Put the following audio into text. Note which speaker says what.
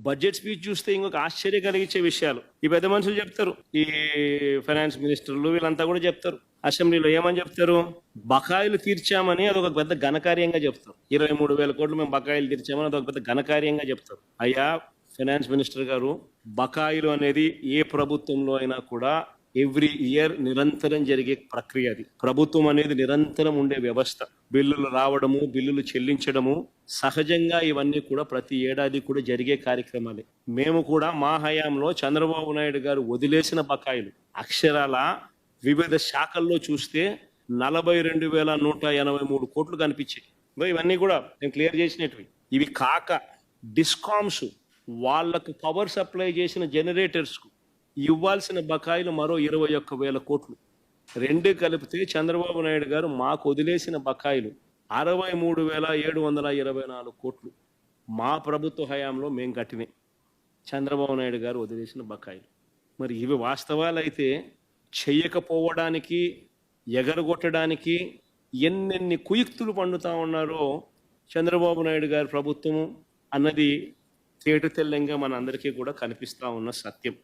Speaker 1: Budget speech చూస్తే ఇంకొక ఆశ్చర్య కలిగించే విషయాలు. ఈ పెద్ద మనుషులు చెప్తారు. ఈ ఫైనాన్స్ మినిస్టర్లు వీళ్ళంతా కూడా చెప్తారు. అసెంబ్లీలో ఏమని చెప్తారు? బకాయిలు తీర్చామని అదొక పెద్ద ఘనకార్యంగా చెప్తారు. ఇరవై మూడు వేల కోట్లు మేము బకాయిలు తీర్చామని అదొక పెద్ద ఘనకార్యంగా చెప్తారు. అయ్యా ఫైనాన్స్ మినిస్టర్ గారు బకాయిలు అనేది ఏ ప్రభుత్వంలో అయినా కూడా ఎవ్రీ ఇయర్ నిరంతరం జరిగే ప్రక్రియ అది. ప్రభుత్వం అనేది నిరంతరం ఉండే వ్యవస్థ. బిల్లులు రావడము బిల్లులు చెల్లించడము సహజంగా ఇవన్నీ కూడా ప్రతి ఏడాది కూడా జరిగే కార్యక్రమాలే. మేము కూడా మా హయాంలో చంద్రబాబు నాయుడు గారు వదిలేసిన బకాయిలు. అక్షరాల వివిధ శాఖల్లో చూస్తే నలభై రెండు వేల నూట ఎనభై మూడు కోట్లు కనిపించాయి. ఇవన్నీ కూడా నేను క్లియర్ చేసినవి ఇవి కాక డిస్కామ్స్ వాళ్ళకు పవర్ సప్లై చేసిన జనరేటర్స్కు ఇవ్వాల్సిన బకాయిలు మరో ఇరవై ఒక్క వేల కోట్లు. రెండు కలిపితే చంద్రబాబు నాయుడు గారు మాకు వదిలేసిన బకాయిలు అరవై మూడు వేల ఏడు వందల ఇరవై నాలుగు కోట్లు. మా ప్రభుత్వ హయాంలో మేము కట్టినాయి చంద్రబాబు నాయుడు గారు వదిలేసిన బకాయిలు. మరి ఇవి వాస్తవాలైతే చెయ్యకపోవడానికి ఎగరగొట్టడానికి ఎన్నెన్ని కుయుక్తులు పండుతా ఉన్నారో చంద్రబాబు నాయుడు గారి ప్రభుత్వము అన్నది తేట తెల్లంగా మనందరికీ కూడా కనిపిస్తూ ఉన్న సత్యం.